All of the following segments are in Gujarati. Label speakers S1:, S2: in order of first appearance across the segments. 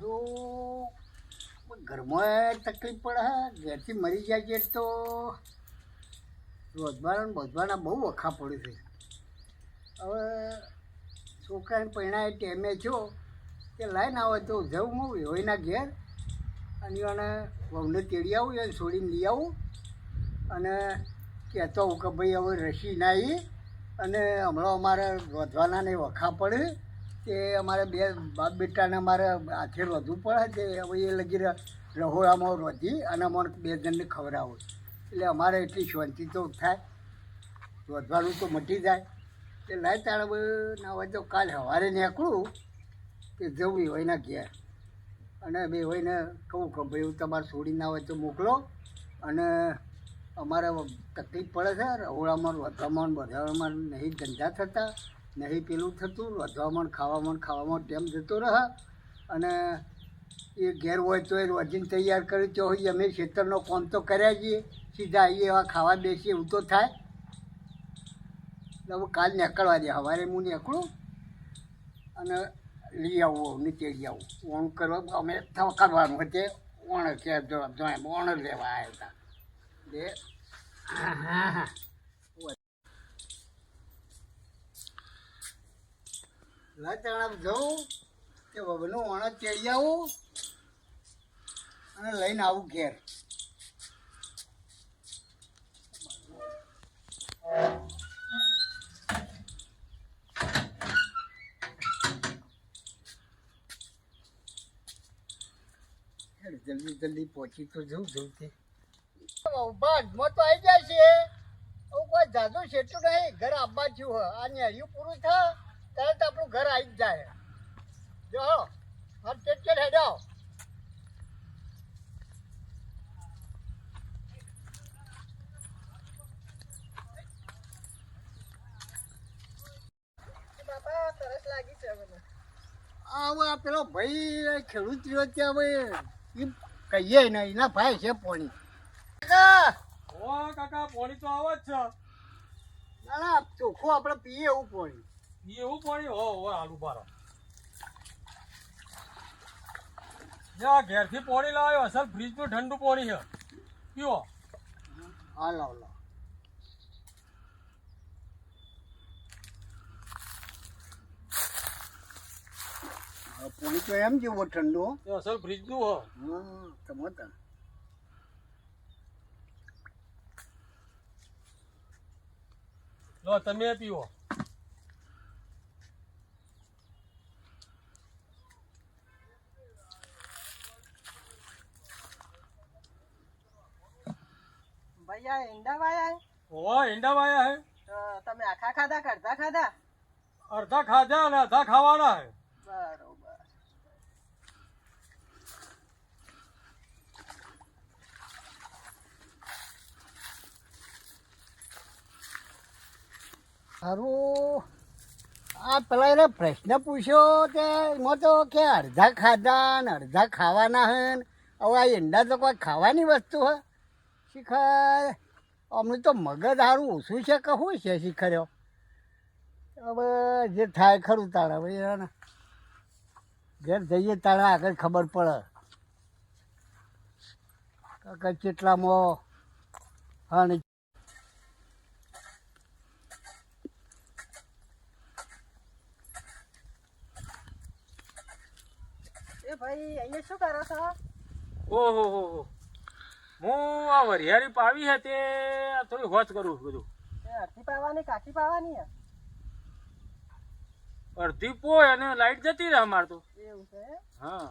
S1: સારું ઘરમાં તકલીફ પડે ઘેરથી મરી જાય છે તો. રોજબારા બોજબારા બહુ વખા પડે છે. હવે છોકરાને પરિણામે ટેમે છો કે લાઈન આવે તો જવું હું વિહોઈના ઘેર. અને એને વહુને તેડી આવું, એને છોડીને લઈ આવું. અને કહેતો હું કે ભાઈ હવે રસી નાહી અને હમણાં અમારે રોધવાના ને વખા પડે. તે અમારે બે બાપ બેટાને અમારે હાથે રોધવું પડે છે. હવે એ લગી રહોડામાં રોધી અને અમારે બે જણને ખવડાવો. એટલે અમારે એટલી શાંતિ તો થાય. રોધવાનું તો મટી જાય. તે લાય તારે ના હોય તો કાલ સવારે નીકળું કે જવું હોય ને ઘેર. અને બે હોયને કહું કે ભાઈ, હું તમારે છોડી ના હોય તો મોકલો. અને અમારે તકલીફ પડે છે. રહોડામાં વધવામાં વધારવામાં નહીં ધંધા થતા. નહીં પેલું થતું વધવામાં ખાવામાં ખાવામાં ટેમ જતો રહે. અને એ ઘેર હોય તો એ રોજીને તૈયાર કર્યું તો હોય અમે ખેતરનો કોમ તો કર્યા છીએ. સીધા આવીએ એવા ખાવા બેસીએ, એવું તો થાય. હવે કાલ નીકળવા દે, સવારે હું નીકળું અને લઈ આવું ને તેડી આવું. ઓણ કરવા, અમે કરવાનું હતે ઓણ કે ઓણ લેવા આવ્યા હતા. હા હા લચણા જવું કે બબનું ઓણ ચડી આવું અને લઈને આવું ઘેર. જલ્દી જલ્દી પહોંચી તો જવું જવું તે આવી જાય છે કોઈ જાદુ છેટું નહીં, ઘર આબા થયું આ નેહર્યું પૂરું થાય તરત આપણું ઘર આવી જ જાય. જો હો હા ટેટ હેડો.
S2: બાપા તરસ લાગી છે મને
S1: આ હવે આ પેલો ભાઈ ખેડૂત રહ્યો ત્યાં હવે. એમ કહીએ ને એના ભાઈ છે પોણી. કાકા,
S3: પોણી કાકા પાણી તો આવે જ છે.
S1: ના ના ચોખ્ખું આપણે પીએ એવું પોણી.
S3: એવું પાણી હો હો આલુ બારો યા ઘેરથી પાણી લાવ્યો અસલ ફ્રીજનું ઠંડુ પાણી છે. પીવો.
S1: હા લાવ લાવ. હવે પોણી તો એમ જેવો ઠંડુ
S3: અસલ ફ્રીજ હો.
S1: હા તમારે
S3: લો તમે પીવો.
S2: આ ઈંડા વાયા
S3: ઓ ઈંડા વાયા હે
S2: તમે આખા ખાધા કે અડધા ખાધા?
S3: અડધા ખાધા અને અડધા ખાવાના હે.
S2: બરોબર.
S1: સારું આ પેલા એને પ્રશ્ન પૂછ્યો કે એમાં તો કે અડધા ખાધા ને અડધા ખાવાના હે હવે આ ઈંડા તો કોઈ ખાવાની વસ્તુ હે? શિખર અમને તો મગજ સારું ઓછું છે કે શું છે શિખર્યો? હવે જે થાય ખરું તારે હવે એને ઘેર જઈએ તારે આગળ ખબર પડે. કે કેટલામાં હા ને
S2: એ ભાઈ અહીંયા શું કરો છો?
S3: ઓહો હો હો. હું આ વરિયાળી પાવી છે તે થોડી હોત કરું છું બધું.
S2: એ અડધી પાવાની કાચી પાવાની હે?
S3: અડધી પોય અને લાઈટ જતી રહે અમાર તો.
S2: એવું છે
S3: હા.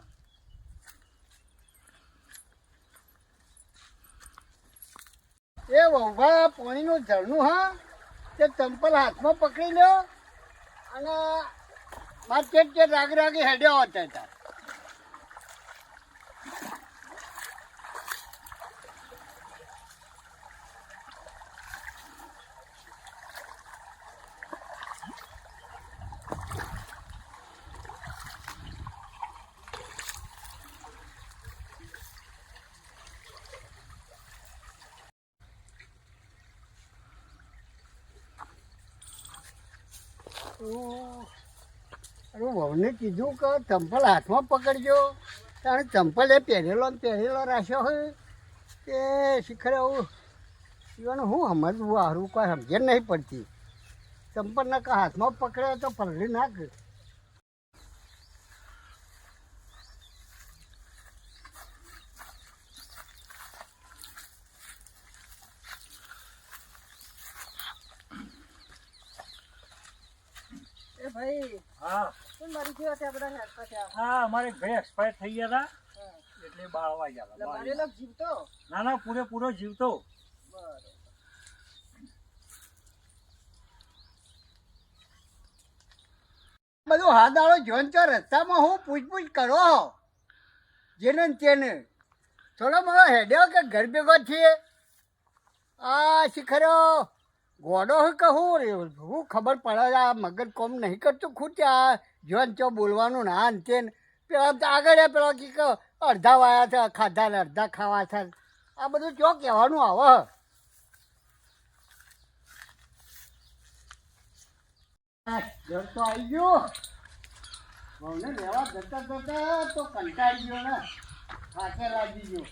S1: એ વહુભા પાણીનું ઝરણું હા તે ચંપલ હાથમાં પકડી લો અને મારે ચેટ ચેટ રાગ રાગી હેડ્યા હતા હતા અરે વહુને કીધું કે ચંપલ હાથમાં પકડજો. તારે ચંપલ એ પહેરેલો ને પહેરેલો રાખ્યો હોય કે શિખર આવું. ઇવન હું સમજવું હારું કોઈ સમજે નહીં પડતી. ચંપલના હાથમાં પકડ્યો તો પલળી નાખ.
S2: એ ભાઈ.
S3: હા.
S2: શું મરી ગયો છે બધા હેરતા થયા?
S3: હા અમારે ભાઈ એક્સપાયર થઈ ગયા હતા. એટલે બાળવા ગયા હતા
S2: મારેલો જીવતો?
S3: ના ના પૂરેપૂરો જીવતો.
S2: બરોબર
S1: બધું હાદાળો જોન તો રસ્તામાં હું પૂછપૂછ કરો જેને તેને. થોડો મારો હેડ્યો કે ઘર ભેગો છીએ આ શિખરો. ગોડો હોય કે હું રે, હું ખબર પડે આ મગજ કોમ નહીં કરતું ખૂટ્યા જોન ચો બોલવાનું ના અંતે. પેલા આગળ પેલા કી કે અડધા વાયા છે ખાધા ને અડધા ખાવા છે આ બધું ચો કહેવાનું આવે તો આવી ગયો. લેવા જતા જતા તો કંટાળી ગયો ને. થાકે લાગી ગયો.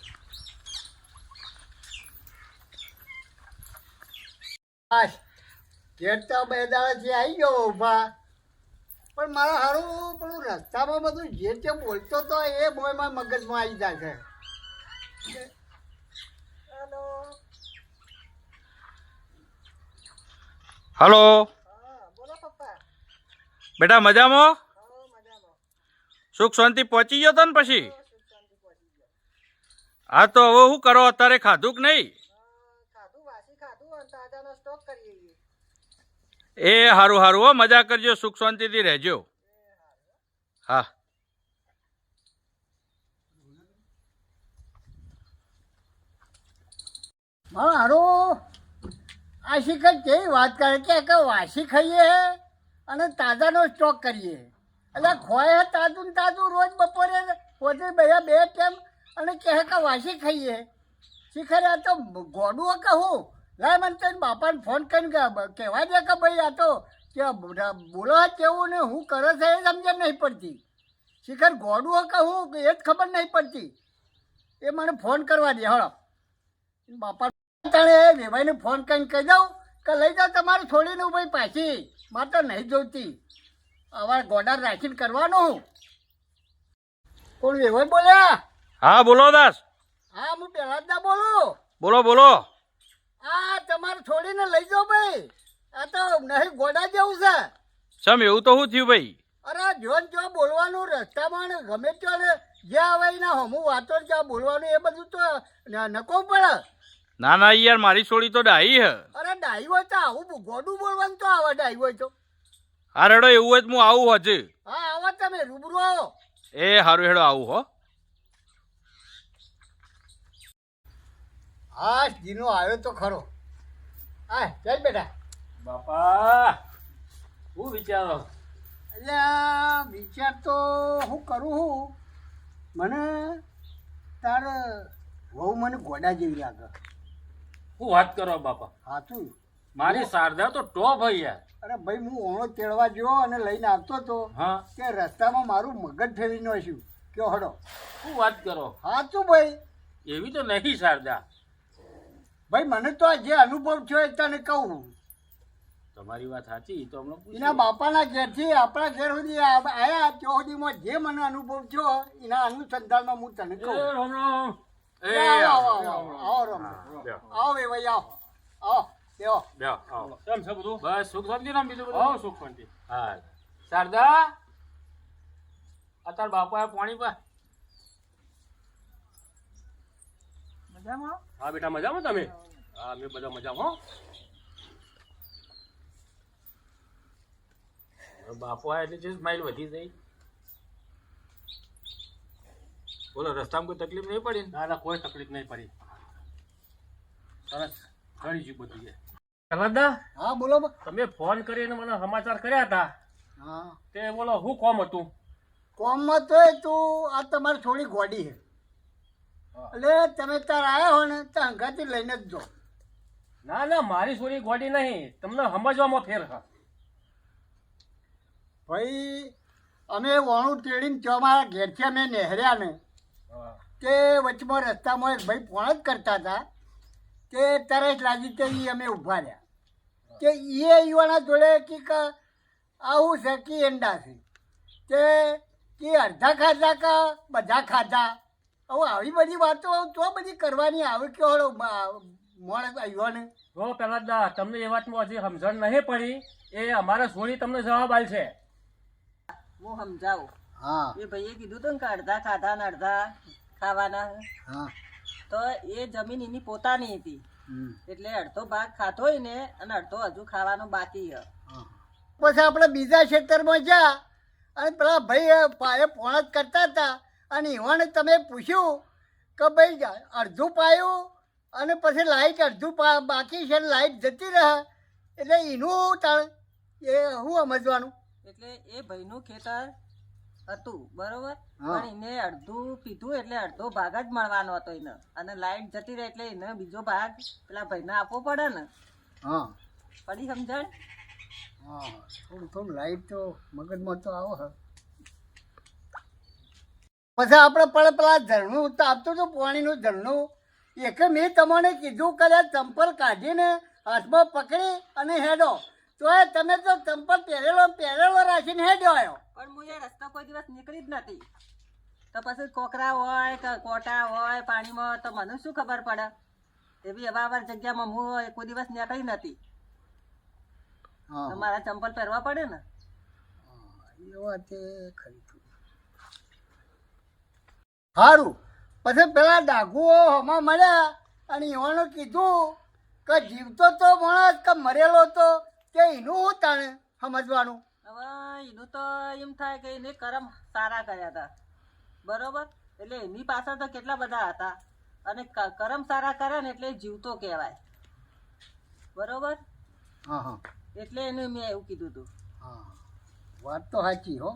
S1: બસ ઘેર તો બે દાડાથી આવી ગયો ઊભા. પણ મારા હારું પેલું રસ્તામાં બધું જે તે બોલતો તો એ બોયમાં મગજમાં આવી જાય છે
S2: હેલો.
S4: હલો
S2: બોલો પપ્પા.
S4: બેટા મજામાં? સુખ શાંતિ પહોંચી ગયો તો ને પછી હા તો હવે શું કરો? અત્યારે ખાધું કે નહીં
S2: હા, ખાધું વાસી ખાધું અને તાજાનો સ્ટોક કરીએ છીએ
S4: એ હારું હારું. હો મજા કરજો. સુખ શાંતિથી રહેજો. હા.
S1: મારો હારો. આ શિખર કેવી વાત કરે કે કે વાસી ખાઈએ અને તાજાનો સ્ટોક કરીએ. એટલે ખોય તાજું ને તાજું રોજ બપોરે પોતે બધા બે ટાઈમ અને કહે કે વાસી ખાઈએ. શિખર આ તો ગોડું કહું લાય મને તને બાપાને ફોન કરીને કહેવા દે કે ભાઈ આ તો કે બોલો કેવું ને હું કરે છે એ સમજણ નહીં પડતી. શિખર ગોડું કે કે એ જ ખબર નહીં પડતી. એ મને ફોન કરવા દે હળો. બાપા તાણે વેવાઈને ફોન કરીને કહી દઉં કે લઈ જાઓ તમારે છોડીને ભાઈ પાછી મારે તો નહીં જોતી હવે ગોડાર રાખીને કરવાનું. કોણ વેવાઈ બોલ્યા?
S4: હા બોલો દાસ.
S1: હા હું પહેલા જ બોલું.
S4: બોલો બોલો.
S1: આ તમારે છોડીને લઈ જાઓ ભાઈ. આ તો નહીં ગોડા જેવું છે.
S4: સમ એવું તો શું થયું ભાઈ?
S1: અરે જોન જો બોલવાનું રસ્તામાં ને ગમે તો ને જ્યાં આવે એના હમું વાતો જ્યાં બોલવાનું એ બધું તો નકો પડે.
S4: ના ના યાર મારી છોડી તો ડાઈ હે.
S1: અરે ડાઈ હોય તો આવું ગોડું બોલવાનું તો આવે ડાઈ હોય તો.
S4: હા રેડો એવું હોય તો હું આવું હજુ.
S1: હા આવો તમે રૂબરૂ આવો.
S4: એ હારું હેડો આવું હો.
S1: હા જીનો આવ્યો તો ખરો. હા ચાલ બેટા.
S3: બાપા શું વિચારો?
S1: એટલે વિચાર તો હું કરું હું. મને તાર વહુ મને ગોડા જેવી લાગે.
S3: શું વાત કરો બાપા.
S1: હાથું
S3: મારી શારદા તો ટોપ હોય યાર.
S1: અરે ભાઈ હું ઓણો તેડવા ગયો અને લઈને આવતો હતો
S3: હા.
S1: કે રસ્તામાં મારું મગજ ફેરી નાખ્યું કયો હડો.
S3: શું વાત કરો.
S1: હાચું ભાઈ.
S3: એવી તો નહીં શારદા.
S1: ભાઈ મને તો આ જે અનુભવ થયો એ તને કહું.
S3: તમારી વાત સાચી તો હમણાં.
S1: એના બાપાના ઘેરથી આપણા ઘેર સુધી આયા ત્યાં સુધીમાં જે મને અનુભવ થયો એના અનુસંધાનમાં હું તને કહું. આવો,
S3: આવો,
S1: આવો,
S3: આવો,
S1: આવો, આવો, રમ. આવો બે ભાઈ આવો. આવો
S3: બસ સુખ શાંતિ ને બીજું બધું? સુખ શાંતિ. હા. શારદા? અત્યારે બાપા પાણી પા
S2: મજામાં
S3: હા? બેટા મજામાં તમે? હા અમે બધા મજામાં હો. બાપુ આ એટલે જે સ્માઈલ વધી ગઈ. બોલો રસ્તામાં કોઈ તકલીફ નહીં પડી ના? ના કોઈ તકલીફ નહીં પડી. સરસ. ઘણી જ બધું છે. કલાદા
S1: હા બોલો બા.
S3: તમે ફોન કરીને મને સમાચાર કર્યા હતા.
S1: હા.
S3: તે બોલો શું કોમ હતું?
S1: કોમમાં તો તું આ તમારી થોડી ગોડી છે. એટલે તમે તાર આવ્યા હો ને તો અંગાથી લઈને જ જો.
S3: ના ના મારી સોરી ગોડી નહીં. તમને સમજવામાં ફેર હા.
S1: ભાઈ અમે વાણું તેડીને ચોમારા ઘેરથી અમે નહેર્યા ને તે વચમાં રસ્તામાં એક ભાઈ ફોન જ કરતા હતા તે તરસ લાગી તે એ અમે ઊભા રહ્યા. કે એ યુવાના જોડે કે આવું છે કે એંડા છે. તે કે અડધા ખાધા કા બધા ખાધા? હવે આવી બધી વાતો તો બધી કરવાની આવે કે હળો મોણ યુવાને
S3: હો પેલા દા તમને એ વાતમાં હજી સમજણ નહીં પડી. એ અમારા સોળી તમને જવાબ છે
S2: હું સમજાવું?
S1: હા.
S2: એ ભાઈએ કીધું તું કે અડધા ખાધા ને અડધા ખાવાના.
S1: હા.
S2: તો એ જમીન એની પોતાની હતી. એટલે અડધો ભાગ ખાધો હોય ને અને અડધો હજુ ખાવાનો બાકી છે.
S1: પછી આપણે બીજા ક્ષેત્રમાં જા અને પેલા ભાઈ પાયે ફોન જ કરતા હતા. અને એવાને તમે પૂછ્યું કે ભાઈ અડધું પાયું અને પછી લાઇટ અડધું પા બાકી છે ને લાઈટ જતી રહે એટલે એનું તાણ એ શું સમજવાનું?
S2: એટલે એ ભાઈનું ખેતર હતું બરોબર? પણ એને અડધું પીધું એટલે અડધો ભાગ જ મળવાનો હતો એને. અને લાઈટ જતી રહે એટલે એને બીજો ભાગ પેલા ભાઈને આપવો પડે ને.
S1: હા.
S2: પડી સમજણ?
S1: હા થોડું થોડું લાઈટ તો મગજમાં તો આવો હે. પછી આપણે પણ પેલા ઝરણું તો આપતું હતું પાણીનું ઝરણું. એક મેં તમને કીધું કદાચ ચંપલ કાઢીને હાથમાં પકડી અને હેડો. તો એ તમે તો ચંપલ પહેરેલો પહેરેલો રાખીને હેડ્યો આવ્યો
S2: પણ હું એ રસ્તો કોઈ દિવસ નીકળી જ નથી. તો પછી કોકરા હોય કે કોટા હોય પાણીમાં તો મને શું ખબર પડે? એવી અવાવર જગ્યામાં હું કોઈ દિવસ નીકળી નથી. મારા ચંપલ પહેરવા પડે ને?
S1: એ વાત ખરી. સારું પછી પેલા ડાઘુઓ હમા મળ્યા અને એવાનું કીધું કે જીવતો તો માણસ કે મરેલો તો કે એનું હું તાણે સમજવાનું?
S2: હવે એનું તો એમ થાય કે એને કરમ સારા કર્યા હતા. બરોબર? એટલે એની પાછળ તો કેટલા બધા હતા. અને કરમ સારા કરે ને એટલે જીવતો કહેવાય. બરોબર?
S1: હા હા.
S2: એટલે એને મેં એવું કીધું હતું.
S1: હા વાત તો સાચી હો.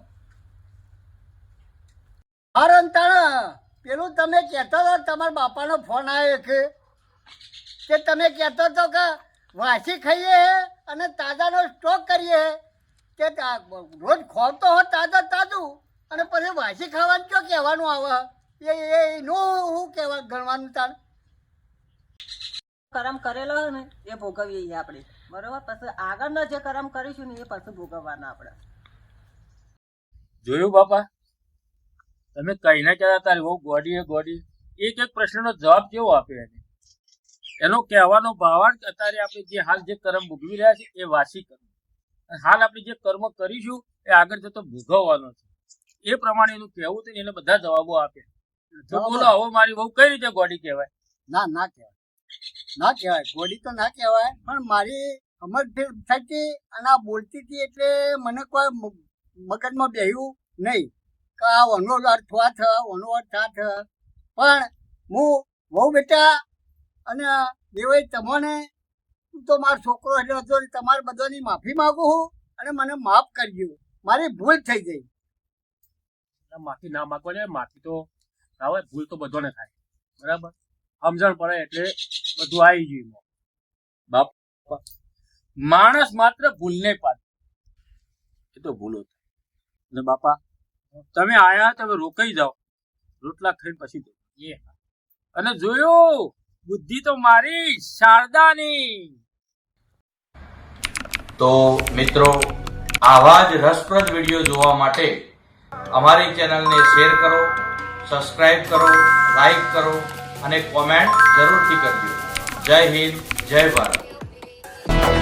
S1: તાણ પેલું તમે કહેતો હતો તમારા બાપાનો ફોન આવ્યો કે કે તમે કહેતો હતો કે વાસી ખાઈએ અને તાજાનો સ્ટોક કરીએ કે રોજ ખોવતો હો તાજા તાજું અને પછી વાસી ખાવાનું ક્યાં કહેવાનું આવે? એ એ એનું હું કહેવા ગણવાનું તાર
S2: કરમ કરેલો હોય ને એ ભોગવીએ આપણે. બરોબર? પછી આગળનો જે કરમ કરીશું ને એ પછી ભોગવવાના આપણે.
S4: જોયું બાપા? તમે કઈ ના કહેતા તારી બહુ ગોડી એ ગોડી એક એક પ્રશ્નનો જવાબ કેવો આપે એને? એનો કહેવાનો ભાવાર્થ અત્યારે આપણે જે હાલ જે કર્મ ભોગવી રહ્યા છે એ વાસી કર્મ. હાલ આપણે જે કર્મ કરીશું એ આગળ જતો ભોગવવાનો છે. એ પ્રમાણે એનું કહેવું હતું એને બધા જવાબો આપે. તો બોલો હવે મારી બહુ કઈ રીતે ગોડી કહેવાય?
S1: ના ના કહેવાય. ના કહેવાય. ગોડી તો ના કહેવાય પણ મારી અમર થતી અને બોલતી હતી એટલે મને કોઈ મગજમાં બેહ્યું નહીં. આ ઓનો અર્થ આ થ ઓનો અર્થ આ પણ હું બહુ બેટા અને દેવાઈ તમને, હું તો મારો છોકરો એટલે હતો તમારે બધાની માફી માગું છું અને મને માફ કરજો મારી ભૂલ થઈ ગઈ.
S3: માફી ના માગવા ને માફી તો ના હોય, ભૂલ તો બધોને થાય. બરાબર? સમજણ પડે એટલે બધું આવી ગયું
S4: બાપ. માણસ માત્ર ભૂલને પાત્ર એ તો ભૂલો થાય બાપા તમે આયા તમે રોકાઈ જાઓ. રોટલા ખાઈને પછી
S3: એ
S4: અને જોયું બુદ્ધિ તો મારી શારદાની. તો મિત્રો આવા જ રસપ્રદ વીડિયો જોવા માટે અમારી ચેનલને શેર કરો સબસ્ક્રાઇબ કરો લાઈક કરો અને કોમેન્ટ જરૂરથી કરજો. જય હિન્દ જય ભારત.